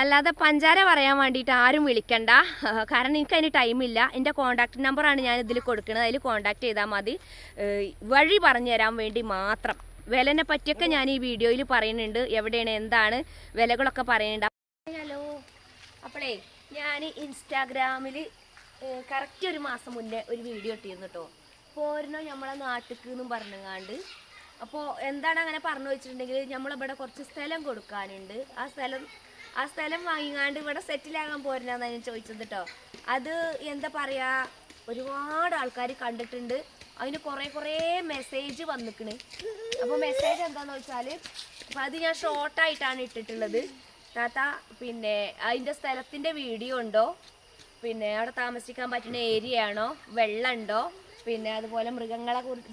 അല്ലാതെ പഞ്ചാര പറയാൻ വേണ്ടിയിട്ട് ആരും വിളിക്കണ്ട. കാരണം എനിക്ക് അതിന് ടൈമില്ല എന്റെ കോൺടാക്ട് നമ്പറാണ് ഞാൻ ഇതിൽ കൊടുക്കുന്നത് അതിൽ കോൺടാക്ട് ചെയ്താൽ മതി. വഴി പറഞ്ഞു തരാൻ വേണ്ടി മാത്രം. വിലനെ പറ്റിയൊക്കെ ഞാൻ ഈ വീഡിയോയിൽ പറയുന്നുണ്ട്. എവിടെയാണ് എന്താണ് വിലകളൊക്കെ പറയുന്നുണ്ട്. ഹലോ. അപ്പോളേ ഞാൻ ഇൻസ്റ്റാഗ്രാമിൽ കറക്റ്റ് ഒരു മാസം മുന്നേ ഒരു വീഡിയോ ഇട്ടിരുന്നു കേട്ടോ പോരണോ നമ്മളെ നാട്ടിക്ക് എന്നും പറഞ്ഞങ്ങാണ്ട്. അപ്പോൾ എന്താണ് അങ്ങനെ പറഞ്ഞു വെച്ചിട്ടുണ്ടെങ്കിൽ നമ്മളിവിടെ കുറച്ച് സ്ഥലം കൊടുക്കാനുണ്ട്. ആ സ്ഥലം ആ സ്ഥലം വാങ്ങിങ്ങാണ്ട് ഇവിടെ സെറ്റിലാകാൻ പോരുന്നാന്ന് ഞാൻ ചോദിച്ചത് കേട്ടോ അത് എന്താ പറയാ ഒരുപാട് ആൾക്കാർ കണ്ടിട്ടുണ്ട്. അതിന് കുറേ കുറേ മെസ്സേജ് വന്നിക്കണ്. അപ്പോൾ മെസ്സേജ് എന്താന്ന് വെച്ചാൽ അപ്പം അത് ഞാൻ ഷോർട്ടായിട്ടാണ് ഇട്ടിട്ടുള്ളത്. താത്ത പിന്നെ അതിന്റെ സ്ഥലത്തിന്റെ വീഡിയോ ഉണ്ടോ? പിന്നെ അവിടെ താമസിക്കാൻ പറ്റുന്ന ഏരിയ ആണോ? വെള്ളമുണ്ടോ? പിന്നെ അതുപോലെ മൃഗങ്ങളെ കുറിച്ച്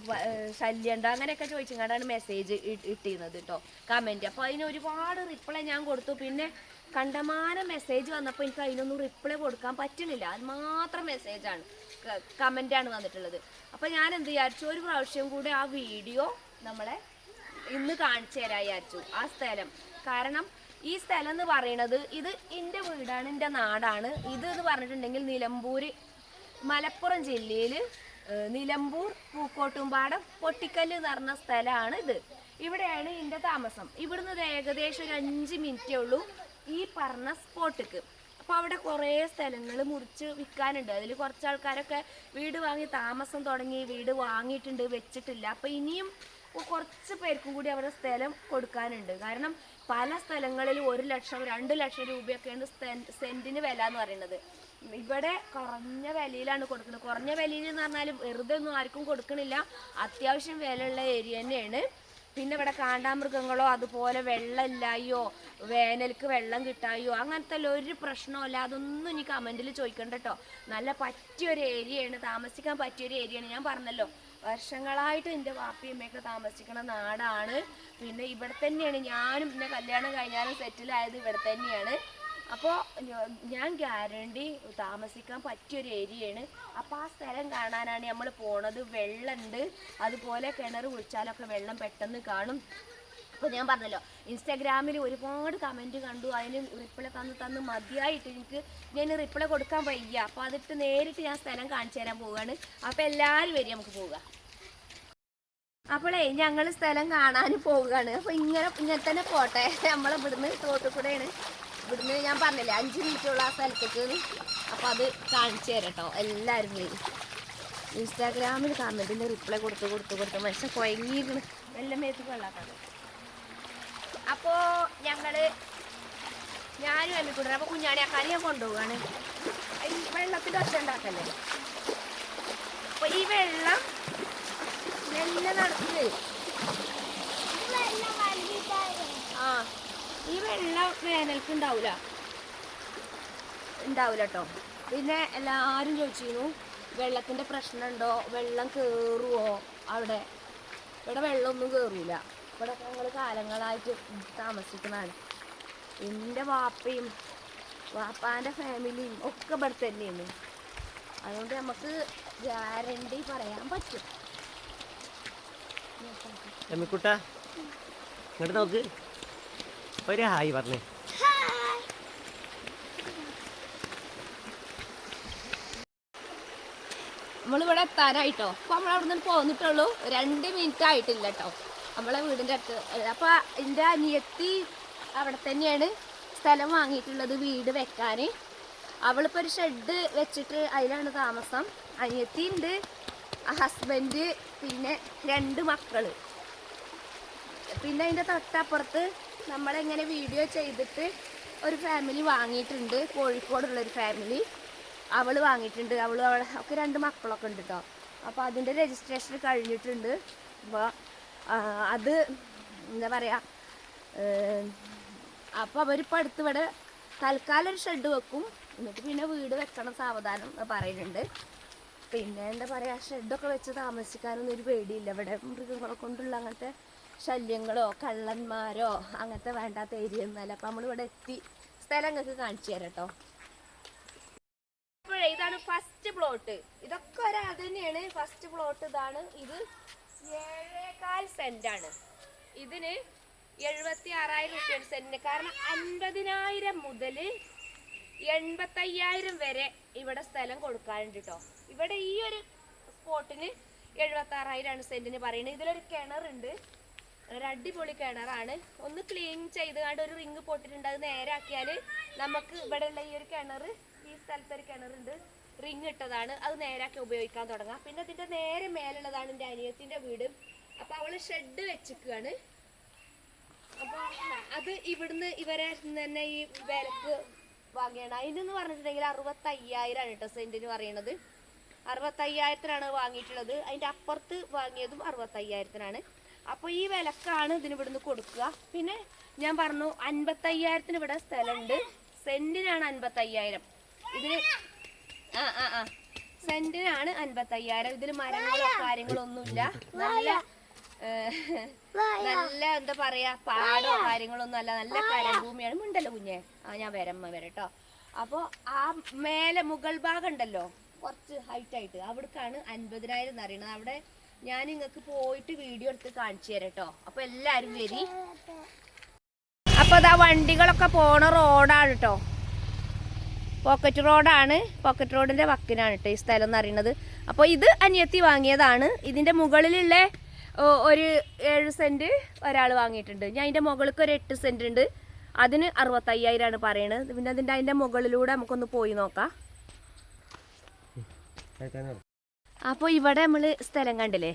ശല്യം ഉണ്ടോ അങ്ങനെയൊക്കെ ചോദിച്ചുകൊണ്ടാണ് മെസ്സേജ് ഇട്ടിരുന്നത് കേട്ടോ കമന്റ് അപ്പോൾ അതിന് ഒരുപാട് റിപ്ലൈ ഞാൻ കൊടുത്തു. പിന്നെ കണ്ടമാനം മെസ്സേജ് വന്നപ്പോൾ എനിക്ക് അതിനൊന്നും റിപ്ലൈ കൊടുക്കാൻ പറ്റുന്നില്ല. അത് മാത്രം മെസ്സേജാണ് കമന്റാണ് വന്നിട്ടുള്ളത്. അപ്പോൾ ഞാൻ എന്ത് വിചാരിച്ചു? ഒരു പ്രാവശ്യം കൂടി ആ വീഡിയോ നമ്മളെ ഇന്ന് കാണിച്ചു തരാൻ വിചാരിച്ചു. ആ സ്ഥലം. കാരണം ഈ സ്ഥലം എന്ന് പറയണത് ഇത് എന്റെ വീടാണ് എന്റെ നാടാണ്. ഇത് എന്ന് പറഞ്ഞിട്ടുണ്ടെങ്കിൽ നിലമ്പൂർ മലപ്പുറം ജില്ലയിൽ നിലമ്പൂർ പൂക്കോട്ടുംപാടം പൊട്ടിക്കല്ല് എന്ന് പറഞ്ഞ സ്ഥലമാണ് ഇത് ഇവിടെയാണ് എന്റെ താമസം. ഇവിടുന്ന് ഏകദേശം ഒരു അഞ്ച് മിനിറ്റേ ഉള്ളൂ ഈ പറഞ്ഞ സ്പോട്ടിക്ക്. അപ്പോൾ അവിടെ കുറേ സ്ഥലങ്ങൾ മുറിച്ച് വിൽക്കാനുണ്ട്. അതിൽ കുറച്ച് ആൾക്കാരൊക്കെ വീട് വാങ്ങി താമസം തുടങ്ങി വീട് വാങ്ങിയിട്ടുണ്ട് വെച്ചിട്ടില്ല. അപ്പോൾ ഇനിയും കുറച്ച് പേർക്കും കൂടി അവിടെ സ്ഥലം കൊടുക്കാനുണ്ട്. കാരണം പല സ്ഥലങ്ങളിൽ ഒരു ലക്ഷം രണ്ട് ലക്ഷം രൂപയൊക്കെയാണ് സെൻ- സെന്റിന് വില എന്ന് പറയുന്നത്. ഇവിടെ കുറഞ്ഞ വിലയിലാണ് കൊടുക്കുന്നത്. കുറഞ്ഞ വിലയിൽ എന്ന് പറഞ്ഞാൽ വെറുതെ ഒന്നും ആർക്കും കൊടുക്കണില്ല. അത്യാവശ്യം വിലയുള്ള ഏരിയ തന്നെയാണ്. പിന്നെ ഇവിടെ കാണ്ടാമൃഗങ്ങളോ അതുപോലെ വെള്ളമില്ലായോ വേനൽക്ക് വെള്ളം കിട്ടായോ അങ്ങനത്തെ ഒരു പ്രശ്നമല്ല അതൊന്നും ഇനി കമന്റിൽ ചോദിക്കണ്ട കേട്ടോ നല്ല പറ്റിയൊരു ഏരിയയാണ്. താമസിക്കാൻ പറ്റിയൊരു ഏരിയയാണ്. ഞാൻ പറഞ്ഞല്ലോ വർഷങ്ങളായിട്ട് എന്റെ വാപ്പിയമ്മയൊക്കെ താമസിക്കുന്ന നാടാണ്. പിന്നെ ഇവിടെ തന്നെയാണ്. ഞാനും പിന്നെ കല്യാണം കഴിഞ്ഞാലും സെറ്റിലായത് ഇവിടെ തന്നെയാണ്. അപ്പോൾ ഞാൻ ഗ്യാരണ്ടി താമസിക്കാൻ പറ്റിയൊരു ഏരിയയാണ് അപ്പോൾ ആ സ്ഥലം കാണാനാണ് നമ്മൾ പോണത്. വെള്ളമുണ്ട് അതുപോലെ കിണർ കുഴിച്ചാലൊക്കെ വെള്ളം പെട്ടെന്ന് കാണും. അപ്പോൾ ഞാൻ പറഞ്ഞല്ലോ ഇൻസ്റ്റാഗ്രാമിൽ ഒരുപാട് കമന്റ് കണ്ടു. അതിന് റിപ്ലൈ തന്ന് തന്ന് മതിയായിട്ട് എനിക്ക് ഞാൻ റിപ്ലൈ കൊടുക്കാൻ വയ്യ. അപ്പോൾ അതിട്ട് നേരിട്ട് ഞാൻ സ്ഥലം കാണിച്ചു തരാൻ പോവുകയാണ് അപ്പോൾ എല്ലാവരും വരും നമുക്ക് പോവുക. അപ്പോളേ ഞങ്ങൾ സ്ഥലം കാണാൻ പോവുകയാണ്. അപ്പോൾ ഇങ്ങനെ ഇങ്ങനെ തന്നെ പോട്ടെ. നമ്മൾ ഇവിടുന്ന് തോട്ടിൽ ഇവിടുന്ന് ഞാൻ പറഞ്ഞില്ലേ അഞ്ച് മിനിറ്റുള്ള ആ സ്ഥലത്തേക്ക് അപ്പോൾ അത് കാണിച്ചു തരട്ടോ കേട്ടോ എല്ലാവരും വരും ഇൻസ്റ്റാഗ്രാമിൽ കമന്റിന് റിപ്ലൈ കൊടുത്ത് കൊടുത്ത് കൊടുത്ത് മനുഷ്യൻ കുഴങ്ങിയിരുന്നു എല്ലാം മേത്ത് കൊള്ളാത്തത്. അപ്പോൾ ഞങ്ങൾ ഞാനും എമ്മിക്കൂടെ അപ്പോൾ ആ ഞാൻ കൊണ്ടുപോവാണ് ഈ വെള്ളത്തിൽ ഒച്ച ഉണ്ടാക്കല്ലേ? അപ്പോൾ ഈ വെള്ളം മെല്ലെ നടത്തി വരും ആ ഈ വെള്ളം വേനൽക്ക് ഉണ്ടാവൂല ഉണ്ടാവൂല കേട്ടോ പിന്നെ എല്ലാവരും ചോദിച്ചിരുന്നു വെള്ളത്തിന്റെ പ്രശ്നമുണ്ടോ? വെള്ളം കേറുവോ അവിടെ? ഇവിടെ വെള്ളമൊന്നും കേറൂല. ഇവിടെ ഞങ്ങൾ കാലങ്ങളായിട്ട് താമസിക്കുന്നതാണ്. എന്റെ വാപ്പയും വാപ്പാന്റെ ഫാമിലിയും ഒക്കെ ഇവിടെ തന്നെയാണ്. അതുകൊണ്ട് നമുക്ക് ഗ്യാരണ്ടി പറയാൻ പറ്റും. നോക്ക്. ഒരു ഹായ് പറഞ്ഞേ. നമ്മളിവിടെ എത്താനായിട്ടോ? അപ്പൊ നമ്മൾ അവിടെ നിന്ന് പോന്നിട്ടുള്ളൂ. രണ്ട് മിനിറ്റ് ആയിട്ടില്ല കേട്ടോ നമ്മളെ വീടിന്റെ അടുത്ത്. അപ്പൊ എന്റെ അനിയത്തി അവിടെ തന്നെയാണ് സ്ഥലം വാങ്ങിയിട്ടുള്ളത് വീട് വെക്കാൻ അവളിപ്പോൾ ഒരു ഷെഡ് വെച്ചിട്ട് അതിലാണ് താമസം. അനിയത്തി ഉണ്ട് ഹസ്ബൻഡ് പിന്നെ രണ്ട് മക്കൾ. പിന്നെ അതിന്റെ തൊട്ടപ്പുറത്ത് നമ്മളെങ്ങനെ വീഡിയോ ചെയ്തിട്ട് ഒരു ഫാമിലി വാങ്ങിയിട്ടുണ്ട്. കോഴിക്കോടുള്ളൊരു ഫാമിലി അവൾ വാങ്ങിയിട്ടുണ്ട്. അവൾ അവളെ ഒക്കെ രണ്ട് മക്കളൊക്കെ ഉണ്ട് കേട്ടോ അപ്പോൾ അതിന്റെ രജിസ്ട്രേഷൻ കഴിഞ്ഞിട്ടുണ്ട്. അപ്പോൾ അത് എന്താ പറയുക അപ്പോൾ അവരിപ്പോൾ അടുത്ത് ഇവിടെ തൽക്കാലം ഒരു ഷെഡ് വെക്കും. എന്നിട്ട് പിന്നെ വീട് വെക്കണം സാവധാനം പറയുന്നുണ്ട്. പിന്നെ എന്താ പറയുക ഷെഡൊക്കെ വെച്ച് താമസിക്കാനൊന്നും ഒരു പേടിയില്ല. ഇവിടെ മൃഗങ്ങളെ കൊണ്ടുള്ള അങ്ങനത്തെ ശല്യങ്ങളോ കള്ളന്മാരോ അങ്ങനത്തെ വേണ്ടാത്ത ഏരിയ ഒന്നല്ല അപ്പം നമ്മളിവിടെ എത്തി. സ്ഥലം നിങ്ങൾക്ക് കാണിച്ചു തരാം കേട്ടോ. ഇതാണ് ഫസ്റ്റ് പ്ലോട്ട് ഇതൊക്കെ ഒരാൾ തന്നെയാണ്. ഫസ്റ്റ് പ്ലോട്ട് ഇതാണ്. ഇത് ഏഴേകാൽ സെന്റ് ആണ്. ഇതിന് എഴുപത്തി ആറായിരം റുപ്യ സെന്റിന് കാരണം അൻപതിനായിരം മുതൽ എൺപത്തയ്യായിരം വരെ ഇവിടെ സ്ഥലം കൊടുക്കാനുണ്ട് കേട്ടോ. ഇവിടെ ഈ ഒരു സ്പോട്ടിന് എഴുപത്തി ആറായിരമാണ് സെന്റിന് പറയുന്നത്. ഇതിലൊരു കിണറുണ്ട്. ഒരു അടിപൊളി കിണറാണ്. ഒന്ന് ക്ലീൻ ചെയ്ത് കണ്ട് ഒരു റിങ് പൊട്ടിട്ടുണ്ട്. അത് നേരാക്കിയാൽ നമുക്ക് ഇവിടെ ഉള്ള ഈ ഒരു കിണർ ഈ സ്ഥലത്ത് ഒരു കിണറുണ്ട് റിങ് ഇട്ടതാണ്. അത് നേരാക്കി ഉപയോഗിക്കാൻ തുടങ്ങാം. പിന്നെ അതിന്റെ നേരെ മേലുള്ളതാണ് എന്റെ അനിയത്തിന്റെ വീട്. അപ്പോൾ അവൾ ഷെഡ് വെച്ചിരിക്കുകയാണ്. അപ്പോൾ അത് ഇവിടുന്ന് ഇവരെ തന്നെ ഈ വിലക്ക് വാങ്ങിയാണ്. അതിനെന്ന് പറഞ്ഞിട്ടുണ്ടെങ്കിൽ അറുപത്തയ്യായിരമാണ് കേട്ടോ സെന്റിന് പറയണത്. അറുപത്തയ്യായിരത്തിനാണ് വാങ്ങിയിട്ടുള്ളത്. അതിന്റെ അപ്പുറത്ത് വാങ്ങിയതും അറുപത്തയ്യായിരത്തിനാണ്. അപ്പൊ ഈ വിലക്കാണ് ഇതിന് ഇവിടുന്ന് കൊടുക്കുക. പിന്നെ ഞാൻ പറഞ്ഞു അൻപത്തയ്യായിരത്തിന് ഇവിടെ സ്ഥലമുണ്ട്. സെന്റിനാണ് അൻപത്തയ്യായിരം. ഇതിന് ആ ആ ആ. സെന്റിനാണ് അൻപത്തയ്യായിരം. ഇതിൽ മരങ്ങളോ കാര്യങ്ങളോ ഒന്നുമില്ല നല്ല നല്ല എന്താ പറയാ പാടോ കാര്യങ്ങളൊന്നും അല്ല. നല്ല കരഭൂമിയാണ്. മുണ്ടല്ലോ കുഞ്ഞെ. ആ ഞാൻ വരമ്മ വരട്ടോ അപ്പോ ആ മേലെ മുകൾ ഭാഗം ഉണ്ടല്ലോ? കുറച്ച് ഹൈറ്റ് ആയിട്ട്. അവിടേക്കാണ് അൻപതിനായിരം എന്ന് അറിയണത് അവിടെ ഞാൻ നിങ്ങൾക്ക് പോയിട്ട് വീഡിയോ എടുത്ത് കാണിച്ചു തരാം കേട്ടോ അപ്പൊ എല്ലാരും വരി. അപ്പൊ അതാ വണ്ടികളൊക്കെ പോണ റോഡാണ് കേട്ടോ പോക്കറ്റ് റോഡാണ് പോക്കറ്റ് റോഡിന്റെ വക്കിനാണ് കേട്ടോ ഈ സ്ഥലം എന്ന് അറിയണത് അപ്പോൾ ഇത് അനിയത്തി വാങ്ങിയതാണ്. ഇതിന്റെ മുകളിലുള്ള ഒരു ഏഴ് സെന്റ് ഒരാൾ വാങ്ങിയിട്ടുണ്ട്. ഞാൻ അതിന്റെ മുകളിലേക്ക് ഒരു എട്ട് സെന്റ് ഉണ്ട്. അതിന് ആണ് പറയണത്. പിന്നെ അതിന്റെ അതിന്റെ മുകളിലൂടെ നമുക്കൊന്ന് പോയി നോക്കാം. അപ്പോൾ ഇവിടെ നമ്മൾ സ്ഥലം കണ്ടില്ലേ?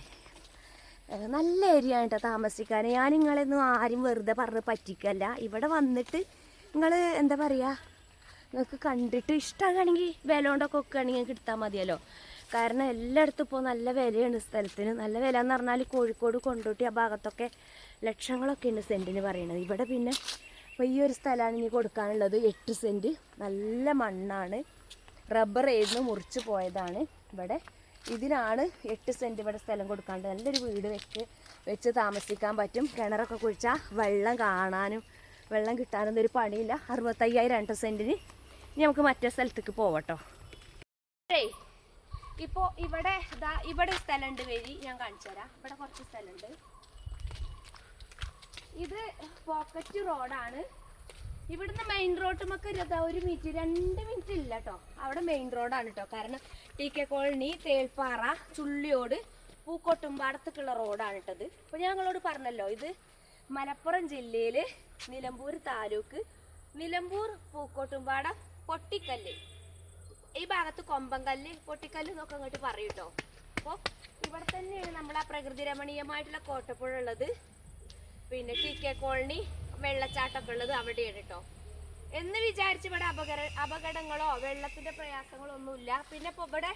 നല്ല ഏരിയ കേട്ടോ താമസിക്കാൻ ഞാൻ നിങ്ങളെന്നും ആരും വെറുതെ പറഞ്ഞ് പറ്റിക്കല്ല. ഇവിടെ വന്നിട്ട് നിങ്ങൾ എന്താ പറയുക നിങ്ങൾക്ക് കണ്ടിട്ട് ഇഷ്ടമാണെങ്കിൽ വില കൊണ്ടൊക്കെ വെക്കുകയാണെങ്കിൽ നിങ്ങൾക്ക് എടുത്താൽ മതിയല്ലോ. കാരണം എല്ലായിടത്തും ഇപ്പോൾ നല്ല വിലയാണ് സ്ഥലത്തിന്. നല്ല വില എന്ന് പറഞ്ഞാൽ കോഴിക്കോട് കൊണ്ടോട്ടി ആ ഭാഗത്തൊക്കെ ലക്ഷങ്ങളൊക്കെ ഉണ്ട് സെന്റിന് പറയണത്. ഇവിടെ പിന്നെ ഇപ്പോൾ ഈ ഒരു സ്ഥലമാണ് ഇനി കൊടുക്കാനുള്ളത്. എട്ട് സെന്റ് നല്ല മണ്ണാണ്. റബ്ബർ ഏന്ന് മുറിച്ച് പോയതാണ് ഇവിടെ. ഇതിനാണ് എട്ട് സെന്റ് ഇവിടെ സ്ഥലം കൊടുക്കാണ്ട് നല്ലൊരു വീട് വെച്ച് വെച്ച് താമസിക്കാൻ പറ്റും. കിണറൊക്കെ കുഴിച്ചാൽ വെള്ളം കാണാനും വെള്ളം കിട്ടാനൊന്നും ഒരു പണിയില്ല. അറുപത്തയ്യായിരം രണ്ട് സെന്റിന് ഇനി നമുക്ക് മറ്റേ സ്ഥലത്തേക്ക് പോവട്ടോ. ഇപ്പോൾ ഇവിടെ ഇതാ ഇവിടെ സ്ഥലമുണ്ട് വരി. ഞാൻ കാണിച്ചു തരാം. ഇവിടെ കുറച്ച് സ്ഥലമുണ്ട്. ഇത് പോക്കറ്റ് റോഡാണ്. ഇവിടുന്ന് മെയിൻ റോഡുമൊക്കെ ഒരു മിനിറ്റ് രണ്ട് മിനിറ്റ് ഇല്ല കേട്ടോ അവിടെ മെയിൻ റോഡാണ് കേട്ടോ കാരണം T K colony Thelppara Chulliyode പൂക്കോട്ടുംപാടത്തേക്കുള്ള റോഡാണ് കേട്ടത് അപ്പോൾ ഞാൻ നിങ്ങളോട് പറഞ്ഞല്ലോ ഇത് മലപ്പുറം ജില്ലയിൽ നിലമ്പൂർ താലൂക്ക് നിലമ്പൂർ പൂക്കോട്ടുംപാടം പൊട്ടിക്കല്ല്. ഈ ഭാഗത്ത് കൊമ്പങ്കല്ല് പൊട്ടിക്കല്ല് എന്നൊക്കെ അങ്ങോട്ട് പറയും കേട്ടോ അപ്പോൾ ഇവിടെ തന്നെയാണ് നമ്മൾ ആ പ്രകൃതി രമണീയമായിട്ടുള്ള കോട്ടപ്പുഴ ഉള്ളത്. പിന്നെ ടി കെ കോളനി വെള്ളച്ചാട്ടമൊക്കെ ഉള്ളത് അവിടെയാണ് കേട്ടോ എന്ന് വിചാരിച്ച് ഇവിടെ അപകട അപകടങ്ങളോ വെള്ളത്തിന്റെ പ്രയാസങ്ങളോ ഒന്നുമില്ല. പിന്നെ ഇപ്പൊ ഇവിടെ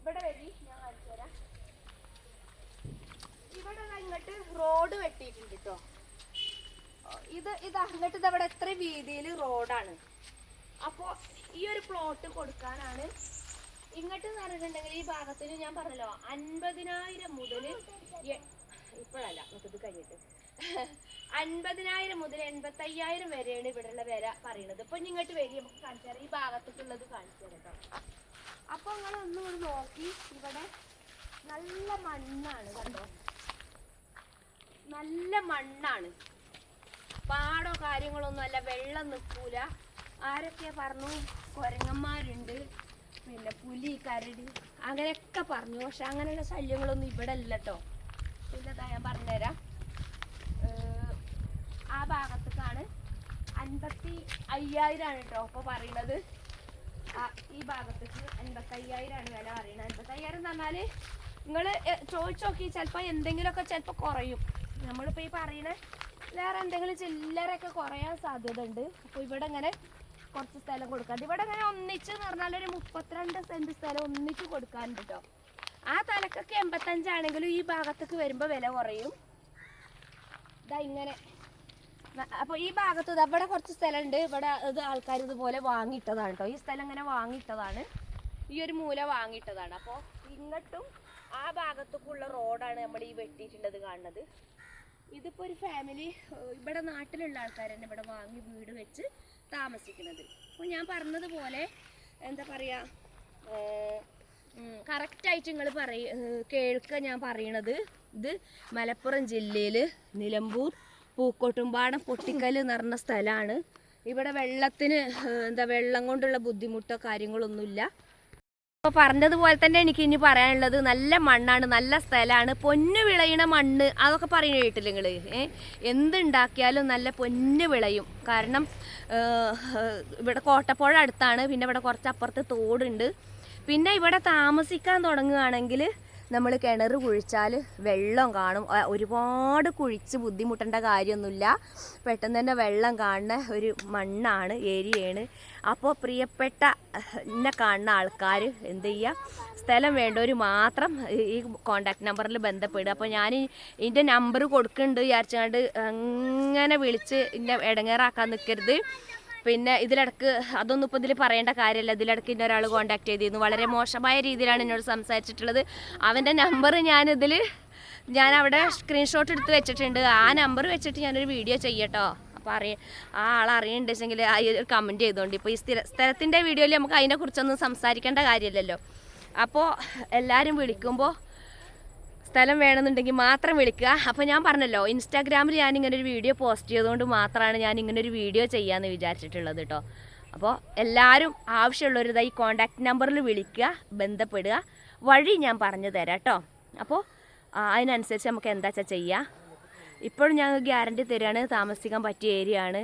ഇവിടെ വരി ഞാൻ കാണിച്ചു തരാം. ഇവിടെ അങ്ങോട്ട് റോഡ് വെട്ടിയിട്ടുണ്ട് കേട്ടോ ഇത് ഇത് അങ്ങോട്ട് ഇത് അവിടെ എത്ര വീതിയിൽ റോഡാണ്. അപ്പോ ഈ ഒരു പ്ലോട്ട് കൊടുക്കാനാണ് ഇങ്ങോട്ട് എന്ന് പറഞ്ഞിട്ടുണ്ടെങ്കിൽ ഈ ഭാഗത്തിന് ഞാൻ പറഞ്ഞല്ലോ അൻപതിനായിരം മുതൽ ഇപ്പോഴല്ല നമുക്കിത് കഴിഞ്ഞിട്ട്. അൻപതിനായിരം മുതൽ എൺപത്തയ്യായിരം വരെയാണ് ഇവിടെയുള്ള വില പറയുന്നത്. ഇപ്പൊ ഇങ്ങോട്ട് വരി നമുക്ക് കാണിച്ചു തരാം. ഈ ഭാഗത്തേക്കുള്ളത് കാണിച്ചു തരാം അപ്പൊ നിങ്ങൾ ഒന്നും കൂടി നോക്കി. ഇവിടെ നല്ല മണ്ണാണ് കണ്ടോ? നല്ല മണ്ണാണ്. പാടോ കാര്യങ്ങളൊന്നും അല്ല വെള്ളം നിൽക്കൂല. ആരൊക്കെ പറഞ്ഞു? കുരങ്ങന്മാരുണ്ട്. പിന്നെ പുലി കരടി അങ്ങനെയൊക്കെ പറഞ്ഞു. പക്ഷെ അങ്ങനെയുള്ള ശല്യങ്ങളൊന്നും ഇവിടെ ഇല്ല കേട്ടോ. പിന്നെ ഞാൻ പറഞ്ഞുതരാം. ഭാഗത്തേക്കാണ് അൻപത്തി അയ്യായിരമാണ് കേട്ടോ ഇപ്പോൾ പറയുന്നത് ഈ ഭാഗത്തേക്ക് അൻപത്തി അയ്യായിരമാണ് വില പറയുന്നത് അൻപത്തി അയ്യായിരം എന്ന് പറഞ്ഞാൽ നിങ്ങൾ ചോദിച്ചു നോക്കി ചിലപ്പോൾ എന്തെങ്കിലുമൊക്കെ ചിലപ്പോൾ കുറയും. നമ്മളിപ്പോൾ ഈ പറയുന്ന വേറെ എന്തെങ്കിലും ചില്ലറൊക്കെ കുറയാൻ സാധ്യത ഉണ്ട് അപ്പോൾ ഇവിടെ ഇങ്ങനെ കുറച്ച് സ്ഥലം കൊടുക്കാം ഇവിടെ ഇങ്ങനെ ഒന്നിച്ച് എന്ന് പറഞ്ഞാൽ ഒരു മുപ്പത്തിരണ്ട് സെന്റ് സ്ഥലം ഒന്നിച്ച് കൊടുക്കാനുണ്ട് കേട്ടോ ആ തലക്കൊക്കെ എൺപത്തഞ്ചാണെങ്കിലും ഈ ഭാഗത്തേക്ക് വരുമ്പോൾ വില കുറയും. ഇതാ ഇങ്ങനെ. അപ്പൊ ഈ ഭാഗത്ത് ഇവിടെ കുറച്ച് സ്ഥലമുണ്ട് ഇവിടെ ഇത് ആൾക്കാർ ഇതുപോലെ വാങ്ങിയിട്ടതാണ് കേട്ടോ ഈ സ്ഥലം ഇങ്ങനെ വാങ്ങിയിട്ടതാണ്. ഈ ഒരു മൂല വാങ്ങിയിട്ടതാണ്. അപ്പോൾ ഇങ്ങോട്ടും ആ ഭാഗത്തേക്കുള്ള റോഡാണ് നമ്മൾ ഈ വെട്ടിയിട്ടുള്ളത് കാണുന്നത്. ഇതിപ്പോ ഒരു ഫാമിലി ഇവിടെ നാട്ടിലുള്ള ആൾക്കാർ തന്നെ ഇവിടെ വാങ്ങി വീട് വെച്ച് താമസിക്കുന്നത്. അപ്പോൾ ഞാൻ പറഞ്ഞതുപോലെ എന്താ പറയാ കറക്റ്റായിട്ട് നിങ്ങൾ പറയ കേൾക്കുക ഞാൻ പറയണത്. ഇത് മലപ്പുറം ജില്ലയിൽ നിലമ്പൂർ പൂക്കോട്ടുംപാടം പൊട്ടിക്കൽ എന്ന് പറഞ്ഞ സ്ഥലമാണ് ഇവിടെ വെള്ളത്തിന് ഏഹ്, എന്താ വെള്ളം കൊണ്ടുള്ള ബുദ്ധിമുട്ടോ കാര്യങ്ങളൊന്നുമില്ല. അപ്പോൾ പറഞ്ഞതുപോലെ തന്നെ എനിക്ക് ഇനി പറയാനുള്ളത് നല്ല മണ്ണാണ് നല്ല സ്ഥലമാണ് പൊന്ന് വിളയണ മണ്ണ് അതൊക്കെ പറയുന്ന കേട്ടില്ല നിങ്ങൾ ഏ എന്തുണ്ടാക്കിയാലും നല്ല പൊന്ന് വിളയും. കാരണം ഏഹ്, ഇവിടെ കോട്ടപ്പുഴ അടുത്താണ് പിന്നെ ഇവിടെ കുറച്ച് അപ്പുറത്ത് തോടുണ്ട്. പിന്നെ ഇവിടെ താമസിക്കാൻ തുടങ്ങുകയാണെങ്കിൽ നമ്മൾ കിണർ കുഴിച്ചാൽ വെള്ളം കാണും. ഒരുപാട് കുഴിച്ച് ബുദ്ധിമുട്ടേണ്ട കാര്യമൊന്നുമില്ല. പെട്ടെന്ന് തന്നെ വെള്ളം കാണുന്ന ഒരു മണ്ണാണ് ഏരിയയാണ്. അപ്പോൾ പ്രിയപ്പെട്ട എന്നെ കാണുന്ന ആൾക്കാർ എന്ത് ചെയ്യുക? സ്ഥലം വേണ്ടവർ മാത്രം ഈ- കോണ്ടാക്ട് നമ്പറിൽ ബന്ധപ്പെടുക. അപ്പോൾ ഞാൻ ഇതിന്റെ നമ്പർ കൊടുക്കുന്നുണ്ട് വിചാരിച്ചുകൊണ്ട് അങ്ങനെ വിളിച്ച് എന്നെ ഇടങ്ങേറാക്കാൻ നിൽക്കരുത്. പിന്നെ ഇതിലിടക്ക് അതൊന്നും ഇപ്പോൾ ഇതിൽ പറയേണ്ട കാര്യമല്ല ഇതിലിടക്ക് ഇന്ന ഒരാൾ കോൺടാക്ട് ചെയ്തിരുന്നു. വളരെ മോശമായ രീതിയിലാണ് എന്നോട് സംസാരിച്ചിട്ടുള്ളത്. അവന്റെ നമ്പർ ഞാനിതിൽ ഞാൻ അവിടെ സ്ക്രീൻഷോട്ട് എടുത്ത് വെച്ചിട്ടുണ്ട്. ആ നമ്പർ വെച്ചിട്ട് ഞാനൊരു വീഡിയോ ചെയ്യട്ടോ. അപ്പോൾ അറിയ ആ ആൾ അറിയണ്ടെങ്കിൽ ആ ഒരു കമന്റ് ചെയ്തോണ്ട്. ഇപ്പോൾ ഈ സ്ഥിര സ്ഥലത്തിന്റെ വീഡിയോയിൽ നമുക്ക് അതിനെക്കുറിച്ചൊന്നും സംസാരിക്കേണ്ട കാര്യമില്ലല്ലോ അപ്പോൾ എല്ലാവരും വിളിക്കുമ്പോൾ സ്ഥലം വേണമെന്നുണ്ടെങ്കിൽ മാത്രം വിളിക്കുക. അപ്പോൾ ഞാൻ പറഞ്ഞല്ലോ ഇൻസ്റ്റാഗ്രാമിൽ ഞാൻ ഇങ്ങനെ ഒരു വീഡിയോ പോസ്റ്റ് ചെയ്തുകൊണ്ട് മാത്രമാണ് ഞാൻ ഇങ്ങനെ ഒരു വീഡിയോ ചെയ്യാമെന്ന് വിചാരിച്ചിട്ടുള്ളത് കേട്ടോ അപ്പോൾ എല്ലാവരും ആവശ്യമുള്ളവർ കോൺടാക്റ്റ് നമ്പറിൽ വിളിക്കുക ബന്ധപ്പെടുക. വഴി ഞാൻ പറഞ്ഞു തരാം കേട്ടോ അപ്പോൾ അതിനനുസരിച്ച് നമുക്ക് എന്താ വെച്ചാൽ ചെയ്യാം. ഇപ്പോഴും ഞങ്ങൾ ഗ്യാരണ്ടി തരികയാണ് താമസിക്കാൻ പറ്റിയ ഏരിയ ആണ്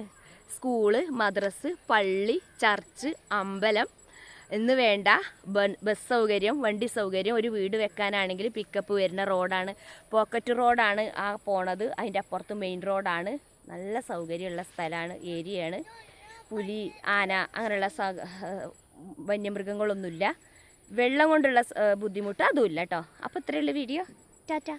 സ്കൂൾ മദ്രസ് പള്ളി ചർച്ച് അമ്പലം എന്ന് വേണ്ട. ബസ് സൗകര്യം വണ്ടി സൗകര്യം ഒരു വീട് വെക്കാനാണെങ്കിൽ പിക്കപ്പ് വരുന്ന റോഡാണ്. പോക്കറ്റ് റോഡാണ് ആ പോണത്. അതിന്റെ അപ്പുറത്ത് മെയിൻ റോഡാണ്. നല്ല സൗകര്യമുള്ള സ്ഥലമാണ് ഏരിയയാണ്. പുലി ആന അങ്ങനെയുള്ള വന്യമൃഗങ്ങളൊന്നുമില്ല. വെള്ളം കൊണ്ടുള്ള ബുദ്ധിമുട്ട് അതുമില്ല കേട്ടോ അപ്പോൾ ഇത്രയുള്ള വീഡിയോ ടാറ്റ.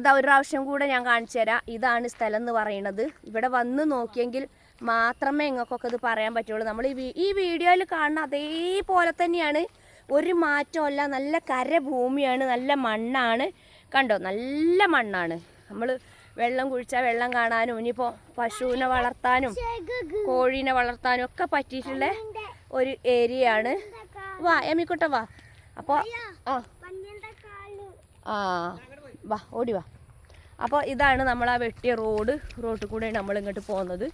ഇതാ ഒരു പ്രാവശ്യം കൂടെ ഞാൻ കാണിച്ചു തരാം ഇതാണ് സ്ഥലം എന്ന് പറയുന്നത്. ഇവിടെ വന്ന് നോക്കിയെങ്കിൽ മാത്രമേ നിങ്ങൾക്കൊക്കെ ഇത് പറയാൻ പറ്റുള്ളൂ. നമ്മൾ ഈ ഈ വീഡിയോയിൽ കാണുന്ന അതേപോലെ തന്നെയാണ് ഒരു മാറ്റമല്ല നല്ല കര ഭൂമിയാണ് നല്ല മണ്ണാണ്. കണ്ടോ? നല്ല മണ്ണാണ്. നമ്മൾ വെള്ളം കുഴിച്ചാൽ വെള്ളം കാണാനും ഇനിയിപ്പോൾ പശുവിനെ വളർത്താനും കോഴീനെ വളർത്താനും ഒക്കെ പറ്റിയിട്ടുള്ള ഒരു ഏരിയ ആണ് വാ എമ്മിക്കുട്ട വാ. അപ്പോൾ ആ. ആ വാ ഓടി വാ. അപ്പോൾ ഇതാണ് നമ്മൾ ആ വെട്ടിയ റോഡ്. റോഡിൽ കൂടെയാണ് നമ്മൾ ഇങ്ങോട്ട് പോകുന്നത്.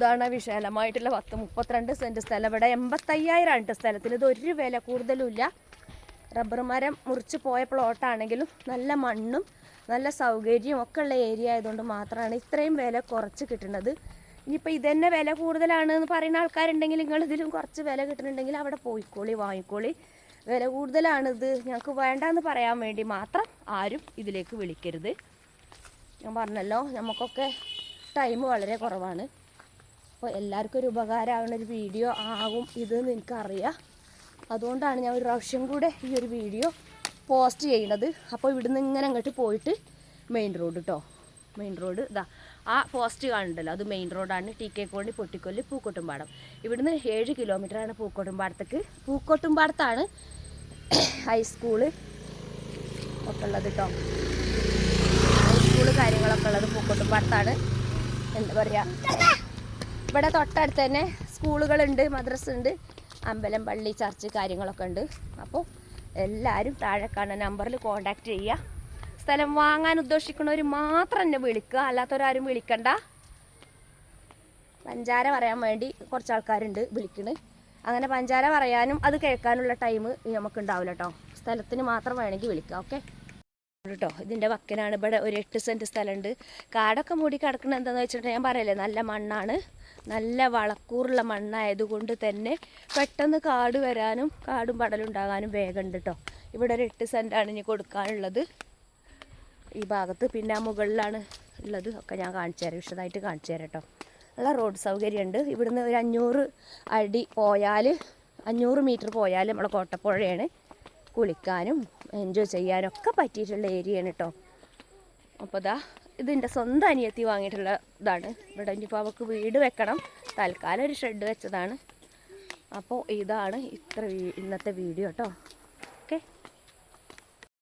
ആ വിശാലമായിട്ടുള്ള പത്ത് മുപ്പത്തിരണ്ട് സെന്റ് സ്ഥലം. ഇവിടെ എൺപത്തയ്യായിരം ആണ് സ്ഥലത്തിൽ ഇത് ഒരു വില കൂടുതലുമില്ല. റബ്ബർ മരം മുറിച്ച് പോയ പ്ലോട്ടാണെങ്കിലും നല്ല മണ്ണും നല്ല സൗകര്യവും ഒക്കെ ഉള്ള ഏരിയ ആയതുകൊണ്ട് മാത്രമാണ് ഇത്രയും വില കുറച്ച് കിട്ടുന്നത്. ഇനിയിപ്പോൾ ഇതന്നെ വില കൂടുതലാണ് എന്ന് പറയുന്ന ആൾക്കാരുണ്ടെങ്കിൽ നിങ്ങൾ ഇതിലും കുറച്ച് വില കിട്ടുന്നുണ്ടെങ്കിൽ അവിടെ പോയിക്കോളി വാങ്ങിക്കോളി. വില കൂടുതലാണിത് ഞങ്ങൾക്ക് വേണ്ടെന്ന് പറയാൻ വേണ്ടി മാത്രം ആരും ഇതിലേക്ക് വിളിക്കരുത്. ഞാൻ പറഞ്ഞല്ലോ നമുക്കൊക്കെ ടൈം വളരെ കുറവാണ്. അപ്പോൾ എല്ലാവർക്കും ഒരു ഉപകാരമാവുന്ന ഒരു വീഡിയോ ആകും ഇതെന്ന് എനിക്കറിയാം. അതുകൊണ്ടാണ് ഞാൻ ഒരു പ്രാവശ്യം കൂടെ ഈ ഒരു വീഡിയോ പോസ്റ്റ് ചെയ്യണത്. അപ്പോൾ ഇവിടുന്ന് ഇങ്ങനെ അങ്ങോട്ട് പോയിട്ട് മെയിൻ റോഡ് കേട്ടോ മെയിൻ റോഡ് ഇതാ. ആ പോസ്റ്റ് കാണുന്നുണ്ടല്ലോ. അത് മെയിൻ റോഡാണ് ടി കെ കോണി പൊട്ടിക്കൊല്ലി പൂക്കോട്ടുംപാടം. ഇവിടുന്ന് ഏഴ് കിലോമീറ്ററാണ് പൂക്കോട്ടുംപാടത്തേക്ക്. പൂക്കോട്ടുംപാടത്താണ് ഹൈസ്കൂൾ ഒക്കെ ഉള്ളത് കേട്ടോ ഹൈസ്കൂൾ കാര്യങ്ങളൊക്കെ ഉള്ളത് പൂക്കോട്ടുംപാടത്താണ്. എന്താ പറയുക ഇവിടെ തൊട്ടടുത്ത് തന്നെ സ്കൂളുകളുണ്ട് മദ്രസ ഉണ്ട് അമ്പലം പള്ളി ചർച്ച് കാര്യങ്ങളൊക്കെ ഉണ്ട്. അപ്പോൾ എല്ലാവരും താഴെ കാണുന്ന നമ്പറിൽ കോണ്ടാക്ട് ചെയ്യുക. സ്ഥലം വാങ്ങാൻ ഉദ്ദേശിക്കുന്നവർ മാത്രം എന്നെ വിളിക്കുക. അല്ലാത്തവരാരും വിളിക്കണ്ട. പഞ്ചാര പറയാൻ വേണ്ടി കുറച്ച് ആൾക്കാരുണ്ട് വിളിക്കണ്. അങ്ങനെ പഞ്ചാര പറയാനും അത് കേൾക്കാനുള്ള ടൈം നമുക്ക് ഉണ്ടാവില്ല കേട്ടോ സ്ഥലത്തിന് മാത്രം വേണമെങ്കിൽ വിളിക്കുക ഓക്കെ കേട്ടോ ഇതിന്റെ വക്കനാണ് ഇവിടെ ഒരു എട്ട് സെന്റ് സ്ഥലമുണ്ട്. കാടൊക്കെ മൂടി കിടക്കുന്നത് എന്താണെന്ന് വെച്ചിട്ടുണ്ടെങ്കിൽ ഞാൻ പറയല്ലേ നല്ല മണ്ണാണ്. നല്ല വളക്കൂറുള്ള മണ്ണായതുകൊണ്ട് തന്നെ പെട്ടെന്ന് കാട് വരാനും കാടും പടലും ഉണ്ടാകാനും ഉണ്ട് കേട്ടോ ഇവിടെ ഒരു എട്ട് സെന്റാണ് ഇനി കൊടുക്കാനുള്ളത്. ഈ ഭാഗത്ത് പിന്നെ ആ മുകളിലാണ് ഉള്ളത്. ഒക്കെ ഞാൻ കാണിച്ചു തരാം. വിശദമായിട്ട് കാണിച്ചു തരാം കേട്ടോ നല്ല റോഡ് സൗകര്യമുണ്ട്. ഇവിടുന്ന് ഒരു അഞ്ഞൂറ് അടി പോയാൽ അഞ്ഞൂറ് മീറ്റർ പോയാൽ നമ്മളെ കോട്ടപ്പുഴയാണ്. കുളിക്കാനും എൻജോയ് ചെയ്യാനും ഒക്കെ പറ്റിയിട്ടുള്ള ഏരിയയാണ് കേട്ടോ അപ്പോൾ ഇതാ ഇതിന്റെ സ്വന്തം അനിയത്തി വാങ്ങിയിട്ടുള്ള ഇതാണ്. ഇവിടെ ഇനിയിപ്പോൾ അവൾക്ക് വീട് വെക്കണം. തൽക്കാലം ഒരു ഷെഡ് വെച്ചതാണ്. അപ്പോൾ ഇതാണ് ഇത്ര ഇന്നത്തെ വീഡിയോ കേട്ടോ